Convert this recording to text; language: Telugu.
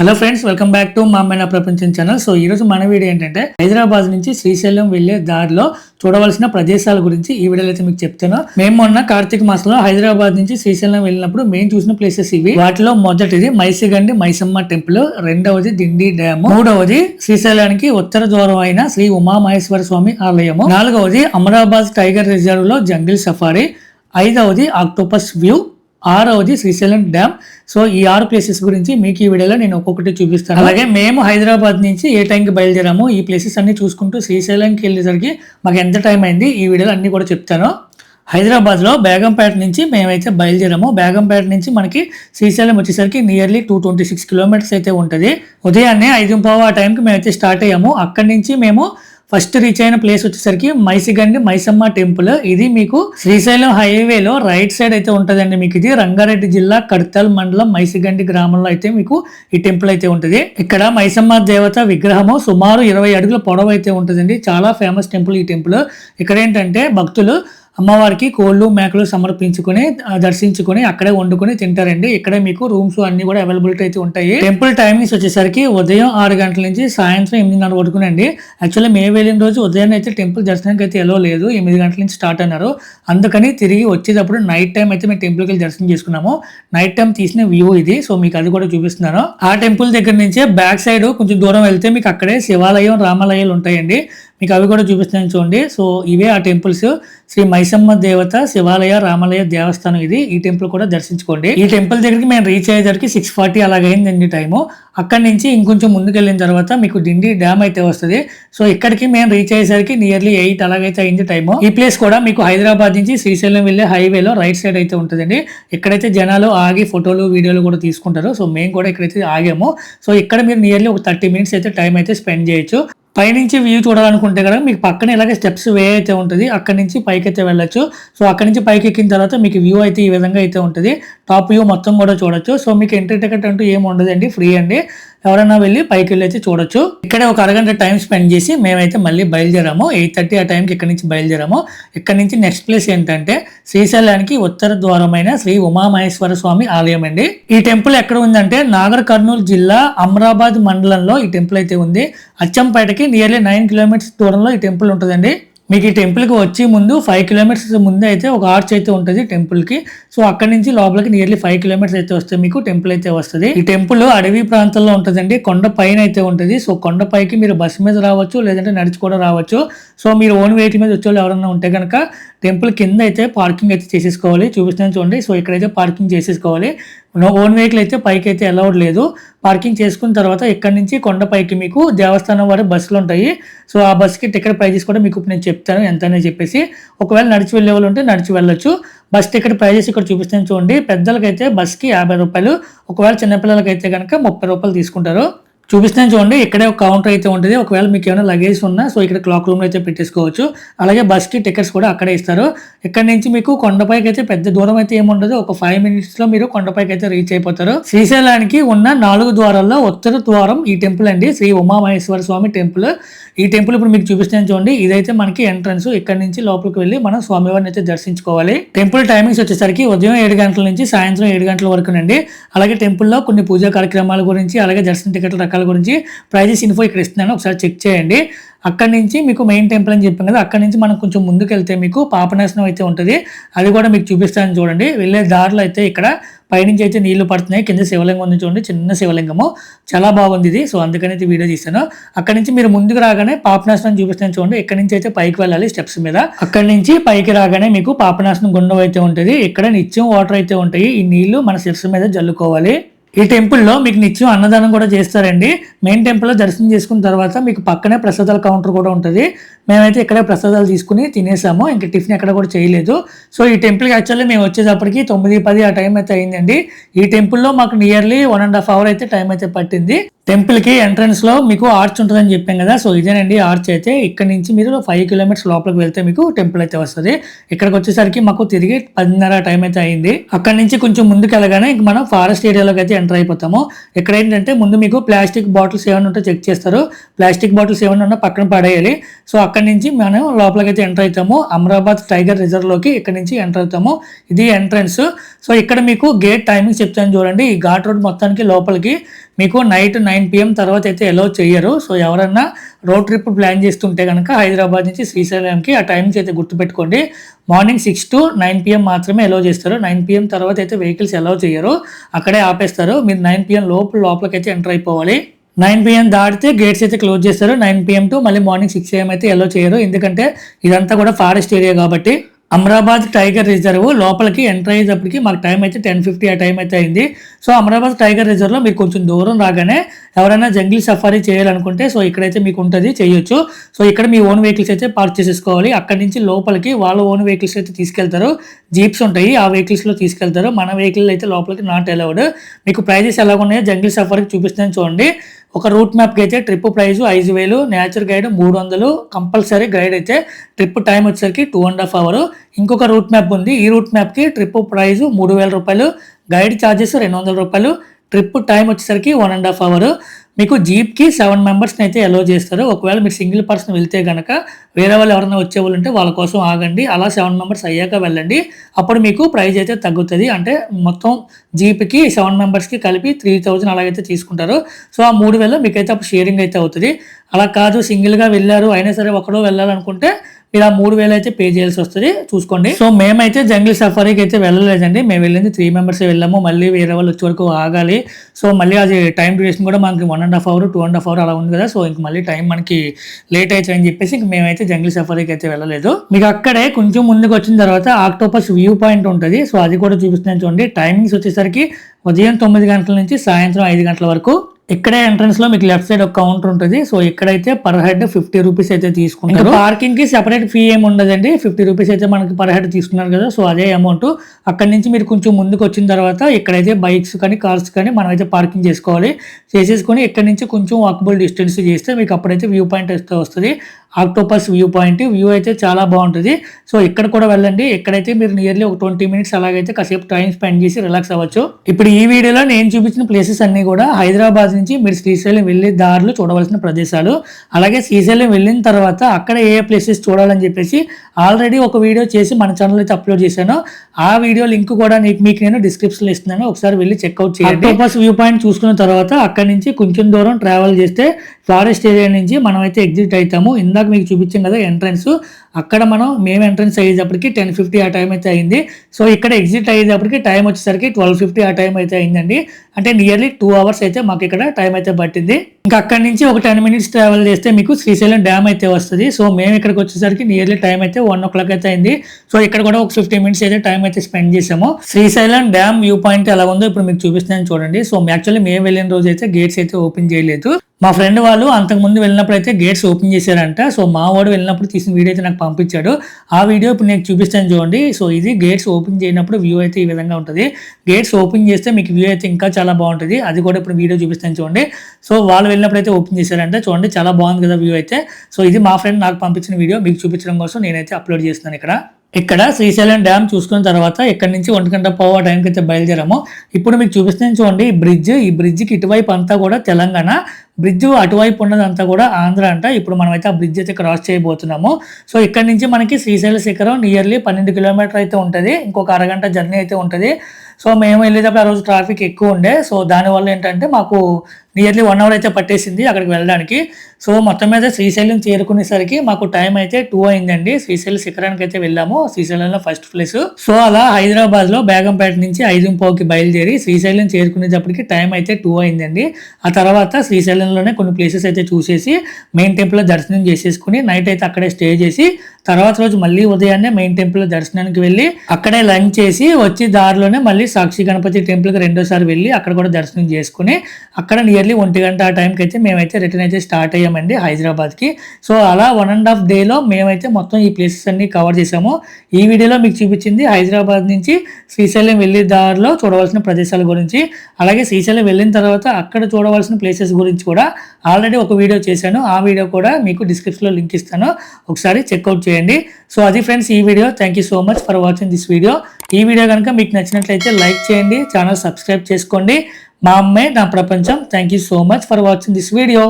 Hello friends welcome back to మా అమ్మాయి ప్రపంచం ఛానల్ సో ఈ రోజు మన వీడియో ఏంటంటే హైదరాబాద్ నుంచి శ్రీశైలం వెళ్ళే దారిలో చూడవలసిన ప్రదేశాల గురించి ఈ వీడియోలో అయితే మీకు చెప్తాను. మేము మొన్న కార్తీక మాసంలో హైదరాబాద్ నుంచి శ్రీశైలం వెళ్ళినప్పుడు మేము చూసిన ప్లేసెస్ ఇవి. వాటిలో మొదటిది మైసిగండి మైసమ్మ టెంపుల్ రెండవది దిండి డ్యామ్ మూడవది శ్రీశైలానికి ఉత్తర ద్వారం అయిన శ్రీ ఉమామహేశ్వర స్వామి ఆలయము నాలుగవది అమరాబాద్ టైగర్ రిజర్వ్లో జంగిల్ సఫారీ ఐదవది ఆక్టోపస్ వ్యూ ఆరవది శ్రీశైలం డ్యామ్. సో ఈ ఆరు ప్లేసెస్ గురించి మీకు ఈ వీడియోలో నేను ఒక్కొక్కటి చూపిస్తాను. అలాగే మేము హైదరాబాద్ నుంచి ఏ టైంకి బయలుదేరాము ఈ ప్లేసెస్ అన్ని చూసుకుంటూ శ్రీశైలంకి వెళ్ళేసరికి మాకు ఎంత టైం అయింది ఈ వీడియోలో అన్ని కూడా చెప్తాను. హైదరాబాద్లో బేగంపేట నుంచి మేమైతే బయలుదేరాము బేగంపేట నుంచి మనకి శ్రీశైలం వచ్చేసరికి nearly two twenty six kilometres అయితే ఉంటుంది. ఉదయాన్నే ఐదు పావు ఆ టైంకి మేమైతే స్టార్ట్ అయ్యాము. అక్కడి నుంచి మేము ఫస్ట్ రీచ్ అయిన ప్లేస్ వచ్చేసరికి మైసిగండి మైసమ్మ టెంపుల్ ఇది మీకు శ్రీశైలం హైవేలో రైట్ సైడ్ అయితే ఉంటుందండి మీకు ఇది. రంగారెడ్డి జిల్లా కడతల్ మండలం మైసిగండి గ్రామంలో అయితే మీకు ఈ టెంపుల్ అయితే ఉంటుంది. ఇక్కడ మైసమ్మ దేవత విగ్రహము సుమారు ఇరవై అడుగుల పొడవు అయితే ఉంటుందండి. చాలా ఫేమస్ టెంపుల్ ఈ టెంపుల్ ఇక్కడ ఏంటంటే భక్తులు అమ్మవారికి కోళ్ళు మేకలు సమర్పించుకుని దర్శించుకుని అక్కడే వండుకొని తింటారండి. ఇక్కడే మీకు రూమ్స్ అన్ని కూడా అవైలబిలిటీ అయితే ఉంటాయి. టెంపుల్ టైమింగ్స్ వచ్చేసరికి ఉదయం ఆరు గంటల నుంచి సాయంత్రం ఎనిమిదిన్నర వరకునండి యాక్చువల్లీ మేము వెళ్ళిన రోజు ఉదయం అయితే టెంపుల్ దర్శనానికి అయితే ఎలా లేదు. ఎనిమిది గంటల నుంచి స్టార్ట్ అన్నారు. అందుకని తిరిగి వచ్చేటప్పుడు నైట్ టైం అయితే మేము టెంపుల్కి వెళ్ళి దర్శనం చేసుకున్నాము. నైట్ టైం తీసిన వ్యూ ఇది. సో మీకు అది కూడా చూపిస్తున్నాను. ఆ టెంపుల్ దగ్గర నుంచే బ్యాక్ సైడ్ కొంచెం దూరం వెళ్తే మీకు అక్కడే శివాలయం రామాలయాలు ఉంటాయండి. మీకు అవి కూడా చూపిస్తాను చూడండి. సో ఇవే ఆ టెంపుల్స్. శ్రీ మైసమ్మ దేవత శివాలయ రామాలయ దేవస్థానం ఇది. ఈ టెంపుల్ కూడా దర్శించుకోండి. ఈ టెంపుల్ దగ్గరికి మేము రీచ్ అయ్యేసరికి సిక్స్ ఫార్టీ అలాగైందండి టైము అక్కడి నుంచి ఇంకొంచెం ముందుకు వెళ్ళిన తర్వాత మీకు డిండి డ్యామ్ అయితే వస్తుంది. సో ఇక్కడికి మేము రీచ్ అయ్యేసరికి నియర్లీ ఎయిట్ అలాగైతే అయింది టైము ఈ ప్లేస్ కూడా మీకు హైదరాబాద్ నుంచి శ్రీశైలం వెళ్ళే హైవేలో రైట్ సైడ్ అయితే ఉంటుందండి. ఇక్కడైతే జనాలు ఆగి ఫోటోలు వీడియోలు కూడా తీసుకుంటారు సో మేము కూడా ఇక్కడైతే ఆగాము. సో ఇక్కడ మీరు నియర్లీ ఒక థర్టీ మినిట్స్ అయితే టైం అయితే స్పెండ్ చేయొచ్చు. పైనుంచి వ్యూ చూడాలనుకుంటే కనుక మీకు పక్కన ఇలాగే స్టెప్స్ వే అయితే ఉంటుంది. అక్కడి నుంచి పైకి అయితే వెళ్ళొచ్చు. సో అక్కడి నుంచి పైకి ఎక్కిన తర్వాత మీకు వ్యూ అయితే ఈ విధంగా అయితే ఉంటుంది. టాప్ వ్యూ మొత్తం కూడా చూడొచ్చు. సో మీకు ఎంట్రీ టికెట్ అంటూ ఏమి ఉండదండి. ఫ్రీ అండి. ఎవరైనా వెళ్ళి పైకి వెళ్ళి అయితే చూడొచ్చు. ఇక్కడే ఒక అరగంట టైం స్పెండ్ చేసి మేమైతే మళ్ళీ బయలుదేరాము. ఎయిట్ థర్టీ ఆ టైంకి ఇక్కడ నుంచి బయలుదేరాము. ఇక్కడ నుంచి నెక్స్ట్ ప్లేస్ ఏంటంటే శ్రీశైలానికి ఉత్తర ద్వారమైన శ్రీ ఉమామహేశ్వర స్వామి ఆలయం అండి. ఈ టెంపుల్ ఎక్కడ ఉందంటే నాగర్ కర్నూలు జిల్లా అమరాబాద్ మండలంలో ఈ టెంపుల్ అయితే ఉంది. అచ్చంపేటకి నియర్లీ నైన్ కిలోమీటర్స్ దూరంలో ఈ టెంపుల్ ఉంటుందండి. మీకు ఈ టెంపుల్కి వచ్చే ముందు ఫైవ్ కిలోమీటర్స్ ముందు అయితే ఒక ఆర్చ్ అయితే ఉంటుంది టెంపుల్కి సో అక్కడ నుంచి లోపలికి నియర్లీ ఫైవ్ కిలోమీటర్స్ అయితే వస్తే మీకు టెంపుల్ అయితే వస్తుంది. ఈ టెంపుల్ అడవి ప్రాంతంలో ఉంటుందండి. కొండ పైన అయితే ఉంటుంది. సో కొండ పైకి మీరు బస్సు మీద రావచ్చు లేదంటే నడిచి కూడా రావచ్చు. సో మీరు ఓన్ వెహికల్ మీద వచ్చేవాళ్ళు ఎవరైనా ఉంటే కనుక టెంపుల్ కింద అయితే పార్కింగ్ అయితే చేసేసుకోవాలి. చూపిస్తున్నాను చూడండి. సో ఇక్కడైతే పార్కింగ్ చేసేసుకోవాలి. ఓన్ వెహికల్ అయితే పైకి అయితే అలౌడ్ లేదు. పార్కింగ్ చేసుకున్న తర్వాత ఇక్కడ నుంచి కొండపైకి మీకు దేవస్థానం వారి బస్సులు ఉంటాయి. సో ఆ బస్సుకి టికెట్ ప్రైజెస్ కూడా మీకు ఇప్పుడు నేను చెప్తాను. ఎంత అని చెప్పేసి ఒకవేళ నడిచి వెళ్ళే వాళ్ళు ఉంటే నడిచి వెళ్ళొచ్చు. బస్ టికెట్ ప్రైజెస్ ఇక్కడ చూపిస్తాను చూడండి. పెద్దలకైతే బస్కి యాభై రూపాయలు. ఒకవేళ చిన్నపిల్లలకైతే కనుక ముప్పై రూపాయలు తీసుకుంటారు. చూపిస్తాను చూడండి. ఇక్కడే ఒక కౌంటర్ అయితే ఉంటుంది. ఒకవేళ మీకు ఏమైనా లగేజ్ ఉన్నా సో ఇక్కడ క్లాక్ రూమ్ అయితే పెట్టేసుకోవచ్చు. అలాగే బస్కి టికెట్స్ కూడా అక్కడే ఇస్తారు. ఇక్కడ నుంచి మీకు కొండపైకి అయితే పెద్ద దూరం అయితే ఏముండదు. ఒక ఫైవ్ మినిట్స్లో మీరు కొండపైకి అయితే రీచ్ అయిపోతారు. శ్రీశైలానికి ఉన్న నాలుగు ద్వారాల్లో ఉత్తర ద్వారం ఈ టెంపుల్ అండి. శ్రీ ఉమామహేశ్వర స్వామి టెంపుల్ ఈ టెంపుల్ ఇప్పుడు మీకు చూపిస్తాను చూడండి. ఇదైతే మనకి ఎంట్రన్స్ ఇక్కడ నుంచి లోపలికి వెళ్ళి మనం స్వామివారిని అయితే దర్శించుకోవాలి. టెంపుల్ టైమింగ్స్ వచ్చేసరికి ఉదయం ఏడు గంటల నుంచి సాయంత్రం ఏడు గంటల వరకునండి. అలాగే టెంపుల్లో కొన్ని పూజా కార్యక్రమాల గురించి అలాగే దర్శన టికెట్ల రకాల గురించి ప్రైజెస్ ఇన్ఫో ఇక్కడ ఇస్తున్నాను. ఒకసారి చెక్ చేయండి. అక్కడి నుంచి మీకు మెయిన్ టెంపుల్ అని చెప్పాను కదా అక్కడి నుంచి మనం కొంచెం ముందుకెళ్తే మీకు పాపనాశనం అయితే ఉంటుంది. అది కూడా మీకు చూపిస్తాను చూడండి. వెళ్ళే దారిలో అయితే ఇక్కడ పైనుంచి అయితే నీళ్ళు పడుతున్నాయి. కింద శివలింగం ఉంది చూడండి చిన్న శివలింగము. చాలా బాగుంది ఇది. సో అందుకని అయితే వీడియో తీస్తాను. అక్కడి నుంచి మీరు ముందుకు రాగానే పాపనాశనం చూపిస్తాను చూడండి. ఇక్కడ నుంచి అయితే పైకి వెళ్ళాలి స్టెప్స్ మీద. అక్కడి నుంచి పైకి రాగానే మీకు పాపనాశనం గుండం అయితే ఉంటుంది. ఇక్కడ నిత్యం వాటర్ అయితే ఉంటాయి. ఈ నీళ్ళు మన శిరస్సు మీద జల్లుకోవాలి. ఈ టెంపుల్లో మీకు నిత్యం అన్నదానం కూడా చేస్తారండి. మెయిన్ టెంపుల్లో దర్శనం చేసుకున్న తర్వాత మీకు పక్కనే ప్రసాదాల కౌంటర్ కూడా ఉంటుంది. మేమైతే ఇక్కడే ప్రసాదాలు తీసుకుని తినేసాము. ఇంకా టిఫిన్ ఎక్కడ కూడా చేయలేదు. సో ఈ టెంపుల్కి యాక్చువల్లీ మేము వచ్చేటప్పటికి తొమ్మిది పది ఆ టైం అయితే అయిందండి. ఈ టెంపుల్లో మాకు nearly one and half hour అయితే టైం అయితే పట్టింది. టెంపుల్కి లో మీకు ఆర్చ్ ఉంటుందని చెప్పాం కదా. సో ఇదేనండి ఆర్చ్ అయితే. ఇక్కడ నుంచి మీరు ఫైవ్ కిలోమీటర్స్ లోపలికి వెళ్తే మీకు టెంపుల్ అయితే వస్తుంది. ఇక్కడికి వచ్చేసరికి మాకు తిరిగి పదిన్నర టైం అయితే అయింది. అక్కడ నుంచి కొంచెం ముందుకు వెళ్ళగానే ఇంక మనం ఫారెస్ట్ ఏరియాలోకి అయితే ఎంటర్ అయిపోతాము. ఇక్కడ ఏంటంటే ముందు మీకు ప్లాస్టిక్ బాటిల్స్ ఏమైనా ఉంటే చెక్ చేస్తారు. ప్లాస్టిక్ బాటిల్స్ ఏమైనా ఉన్నా పక్కన పడేయాలి. సో అక్కడ నుంచి మనం లోపలికైతే ఎంటర్ అవుతాము. అమరాబాద్ టైగర్ రిజర్వ్లోకి ఇక్కడ నుంచి ఎంటర్ అవుతాము. ఇది ఎంట్రన్స్. సో ఇక్కడ మీకు గేట్ టైమింగ్ చెప్తాను చూడండి. ఈ ఘాట్ రోడ్ మొత్తానికి లోపలికి మీకు నైట్ నైన్ పిఎం తర్వాత అయితే అలౌ చేయరు. సో ఎవరన్నా రోడ్ ట్రిప్ ప్లాన్ చేస్తుంటే కనుక హైదరాబాద్ నుంచి శ్రీశైలంకి ఆ టైమ్స్ అయితే గుర్తుపెట్టుకోండి. Morning six to nine PM మాత్రమే అలౌ చేస్తారు. నైన్ పిఎం తర్వాత అయితే వెహికల్స్ అలౌ చేయరు. అక్కడే ఆపేస్తారు. మీరు నైన్ పిఎం లోపల లోపలికైతే ఎంటర్ అయిపోవాలి. నైన్ పిఎం దాటితే గేట్స్ అయితే క్లోజ్ చేస్తారు. నైన్ పిఎం టు మళ్ళీ మార్నింగ్ సిక్స్ ఏఎం అయితే ఎలో చేయరు. ఎందుకంటే ఇదంతా కూడా ఫారెస్ట్ ఏరియా కాబట్టి. అమరాబాద్ టైగర్ రిజర్వ్ లోపలికి ఎంటర్ అయ్యేటప్పటికి మాకు టైం అయితే టెన్ ఫిఫ్టీ ఆ టైం అయితే అయింది. సో అమరాబాద్ టైగర్ రిజర్వ్లో మీరు కొంచెం దూరం రాగానే ఎవరైనా జంగిల్ సఫారీ చేయాలనుకుంటే సో ఇక్కడైతే మీకు ఉంటుంది చేయొచ్చు. సో ఇక్కడ మీ ఓన్ వెహికల్స్ అయితే పార్క్ చేసేసుకోవాలి. అక్కడి నుంచి లోపలికి వాళ్ళ ఓన్ వెహికల్స్ అయితే తీసుకెళ్తారు. జీప్స్ ఉంటాయి ఆ వెహికల్స్లో తీసుకెళ్తారు. మన వెహికల్ అయితే లోపలికి నాట్ అలౌడ్. మీకు ప్రైజెస్ ఎలా ఉన్నాయో జంగిల్ సఫారీకి చూపిస్తాను చూడండి. ఒక రూట్ మ్యాప్కి అయితే ట్రిప్ ప్రైస్ ఐదు వేలు నేచర్ గైడ్ మూడు వందలు కంపల్సరీ గైడ్ అయితే ట్రిప్ టైం వచ్చేసరికి టూ అండ్ హాఫ్ అవర్ ఇంకొక రూట్ మ్యాప్ ఉంది. ఈ రూట్ మ్యాప్కి ట్రిప్ ప్రైస్ మూడు వేల రూపాయలు గైడ్ ఛార్జెస్ రెండు వందల రూపాయలు. ట్రిప్ టైం వచ్చేసరికి వన్ అండ్ హాఫ్ అవర్ మీకు జీప్కి సెవెన్ మెంబర్స్ని అయితే అలో చేస్తారు. ఒకవేళ మీరు సింగిల్ పర్సన్ వెళ్తే కనుక వేరే వాళ్ళు ఎవరైనా వచ్చే వాళ్ళు ఉంటే వాళ్ళ కోసం ఆగండి. అలా సెవెన్ మెంబర్స్ అయ్యాక వెళ్ళండి. అప్పుడు మీకు ప్రైజ్ అయితే తగ్గుతుంది. అంటే మొత్తం జీప్కి సెవెన్ మెంబర్స్కి కలిపి త్రీ థౌజండ్ అలాగైతే తీసుకుంటారు. సో ఆ మూడు వేల మీకైతే అప్పుడు షేరింగ్ అయితే అవుతుంది. అలా కాదు సింగిల్గా వెళ్ళారు అయినా సరే ఒకడో వెళ్ళాలనుకుంటే మీరు ఆ మూడు వేలు అయితే పే చేయాల్సి వస్తుంది. చూసుకోండి. సో మేమైతే జంగిల్ సఫారీకి అయితే వెళ్ళలేదండి. మేము వెళ్ళింది త్రీ మెంబర్స్ వెళ్ళాము. మళ్ళీ వేరే వాళ్ళు వచ్చే వరకు ఆగాలి. సో మళ్ళీ అది టైం డ్యూరేషన్ కూడా మనకి one and half hour two and half hour అలా ఉంది కదా. సో ఇంక మళ్ళీ టైం మనకి లేట్ అవుతుంది అని చెప్పేసి ఇంక మేమైతే జంగిల్ సఫారీకి అయితే వెళ్ళలేదు. మీకు అక్కడే కొంచెం ముందుకు వచ్చిన తర్వాత ఆక్టోపస్ వ్యూ పాయింట్ ఉంటుంది. సో అది కూడా చూపిస్తున్నాను చూడండి. టైమింగ్స్ వచ్చేసరికి ఉదయం తొమ్మిది గంటల నుంచి సాయంత్రం ఐదు గంటల వరకు. ఇక్కడే ఎంట్రన్స్లో మీకు లెఫ్ట్ సైడ్ ఒక కౌంటర్ ఉంటుంది. సో ఇక్కడైతే పర్ హెడ్ ఫిఫ్టీ రూపీస్ అయితే తీసుకుంటారు. పార్కింగ్కి సెపరేట్ ఫీ ఏమి ఉండదండి. ఫిఫ్టీ రూపీస్ అయితే మనకి పర్ హెడ్ తీసుకున్నారు కదా. సో అదే అమౌంట్ అక్కడ నుంచి మీరు కొంచెం ముందుకు వచ్చిన తర్వాత ఇక్కడైతే బైక్స్ కానీ కార్స్ కానీ మనం అయితే పార్కింగ్ చేసుకోవాలి. చేసేసుకొని ఇక్కడ నుంచి కొంచెం వాకబుల్ డిస్టెన్స్ చేస్తే మీకు అప్పుడైతే వ్యూ పాయింట్ అయితే వస్తుంది. ఆక్టోపస్ వ్యూ పాయింట్ వ్యూ అయితే చాలా బాగుంటుంది. సో ఇక్కడ కూడా వెళ్ళండి. ఎక్కడైతే మీరు నియర్లీ ఒక ట్వంటీ మినిట్స్ అలాగైతే కాసేపు టైం స్పెండ్ చేసి రిలాక్స్ అవ్వచ్చు. ఇప్పుడు ఈ వీడియోలో నేను చూపించిన ప్లేసెస్ అన్ని కూడా హైదరాబాద్ నుంచి మీరు శ్రీశైలం వెళ్ళే దారులు చూడవలసిన ప్రదేశాలు. అలాగే శ్రీశైలం వెళ్ళిన తర్వాత అక్కడ ఏ ప్లేసెస్ చూడాలని చెప్పేసి ఆల్రెడీ ఒక వీడియో చేసి మన ఛానల్ అయితే అప్లోడ్ చేశాను. ఆ వీడియో లింక్ కూడా మీకు నేను డిస్క్రిప్షన్లో ఇస్తున్నాను. ఒకసారి వెళ్ళి చెక్అవుట్ చేయండి. ఆక్టోపస్ వ్యూ పాయింట్ చూసుకున్న తర్వాత అక్కడ నుంచి కొంచెం దూరం ట్రావెల్ చేస్తే ఫారెస్ట్ ఏరియా నుంచి మనం అయితే ఎగ్జిట్ అవుతాము ఇందాక మీకు చూపించాం కదా ఎంట్రన్స్ అక్కడ మనం మేము ఎంట్రన్స్ అయ్యేటప్పటికి టెన్ ఫిఫ్టీ ఆ టైం అయితే అయింది. సో ఇక్కడ ఎగ్జిట్ అయ్యేటప్పటికి టైం వచ్చేసరికి ట్వెల్వ్ ఫిఫ్టీ ఆ టైం అయితే అయిందండి. అంటే నియర్లీ టూ అవర్స్ అయితే మాకు ఇక్కడ టైం అయితే పట్టింది. ఇంకా అక్కడి నుంచి ఒక టెన్ మినిట్స్ ట్రావెల్ చేస్తే మీకు శ్రీశైలం డ్యామ్ అయితే వస్తుంది. సో మేము ఇక్కడికి వచ్చేసరికి నియర్లీ టైం అయితే వన్ ఓ క్లాక్ అయితే అయింది. సో ఇక్కడ కూడా ఒక ఫిఫ్టీ మినిట్స్ అయితే టైం అయితే స్పెండ్ చేసాము శ్రీశైలం డ్యామ్ వ్యూ పాయింట్ ఎలా ఉందో ఇప్పుడు మీకు చూపిస్తున్నాను చూడండి. సో యాక్చువల్లీ మేము వెళ్ళిన రోజు అయితే గేట్స్ అయితే ఓపెన్ చేయలేదు. మా ఫ్రెండ్ వాళ్ళు అంతకు ముందు వెళ్ళినప్పుడు అయితే గేట్స్ ఓపెన్ చేశారంట. సో మా వాడు వెళ్ళినప్పుడు తీసిన వీడియో అయితే నాకు పంపించాడు. ఆ వీడియో ఇప్పుడు నేను చూపిస్తాను చూడండి. సో ఇది గేట్స్ ఓపెన్ చేయనప్పుడు వ్యూ అయితే ఈ విధంగా ఉంటుంది. గేట్స్ ఓపెన్ చేస్తే మీకు వ్యూ అయితే ఇంకా చాలా బాగుంటుంది. అది కూడా ఇప్పుడు వీడియో చూపిస్తాను చూడండి. సో వాళ్ళు వెళ్ళినప్పుడు అయితే ఓపెన్ చేశారంట. చూడండి చాలా బాగుంది కదా వ్యూ అయితే. సో ఇది మా ఫ్రెండ్ నాకు పంపించిన వీడియో. మీకు చూపించడం కోసం నేనైతే అప్లోడ్ చేస్తున్నాను ఇక్కడ. ఇక్కడ శ్రీశైలం డ్యామ్ చూసుకున్న తర్వాత ఇక్కడ నుంచి ఒంటి గంట పోవ టైంకి అయితే బయలుదేరాము. ఇప్పుడు మీకు చూపిస్తాను చూడండి ఈ బ్రిడ్జ్. ఈ బ్రిడ్జ్కి ఇటువైపు అంతా కూడా తెలంగాణ. బ్రిడ్జ్ అటువైపు ఉన్నదంతా కూడా ఆంధ్ర అంట. ఇప్పుడు మనమైతే ఆ బ్రిడ్జ్ అయితే క్రాస్ చేయబోతున్నాము. సో ఇక్కడ నుంచి మనకి శ్రీశైల శిఖరం నియర్లీ పన్నెండు కిలోమీటర్ అయితే ఉంటుంది. ఇంకొక అరగంట జర్నీ అయితే ఉంటుంది. సో మేము వెళ్ళేటప్పుడు ఆ రోజు ట్రాఫిక్ ఎక్కువ ఉండే. సో దానివల్ల ఏంటంటే మాకు నియర్లీ వన్ అవర్ అయితే పట్టేసింది అక్కడికి వెళ్ళడానికి. సో మొత్తం మీద శ్రీశైలం చేరుకునేసరికి మాకు టైం అయితే టూ అయిందండి. శ్రీశైలం శిఖరానికి అయితే వెళ్ళాము. శ్రీశైలంలో ఫస్ట్ ప్లేస్. సో అలా హైదరాబాద్లో బేగంపేట నుంచి ఐదుంపోకి బయలుదేరి శ్రీశైలం చేరుకునేటప్పటికి టైం అయితే టూ అయిందండి. ఆ తర్వాత శ్రీశైలం లోనే కొన్ని ప్లేసెస్ అయితే చూసేసి మెయిన్ టెంపుల్ దర్శనం చేసేసుకుని నైట్ అయితే అక్కడే స్టే చేసి తర్వాత రోజు మళ్ళీ ఉదయాన్నే మెయిన్ టెంపుల్ దర్శనానికి వెళ్ళి అక్కడే లంచ్ చేసి వచ్చి దారిలోనే మళ్ళీ సాక్షి గణపతి టెంపుల్కి రెండోసారి వెళ్ళి అక్కడ కూడా దర్శనం చేసుకుని అక్కడ నియర్లీ ఒంటి గంట ఆ టైంకి అయితే మేమైతే రిటర్న్ అయితే స్టార్ట్ అయ్యామండి హైదరాబాద్కి. సో అలా వన్ అండ్ హాఫ్ డేలో మేమైతే మొత్తం ఈ ప్లేసెస్ అన్ని కవర్ చేసాము. ఈ వీడియోలో మీకు చూపించింది హైదరాబాద్ నుంచి శ్రీశైలం వెళ్ళే దారిలో చూడవలసిన ప్రదేశాల గురించి అలాగే శ్రీశైలం వెళ్ళిన తర్వాత అక్కడ చూడవలసిన ప్లేసెస్ గురించి కూడా ఆల్రెడీ ఒక వీడియో చేశాను. ఆ వీడియో కూడా మీకు డిస్క్రిప్షన్లో లింక్ ఇస్తాను. ఒకసారి చెక్అవుట్ చేయండి. సో అది ఫ్రెండ్స్ ఈ video thank you so much for watching this video ఈ వీడియో కనుక మీకు నచ్చినట్లయితే లైక్ చేయండి ఛానల్ సబ్స్క్రైబ్ చేసుకోండి. మా అమ్మాయి నా ప్రపంచం thank you so much for watching this video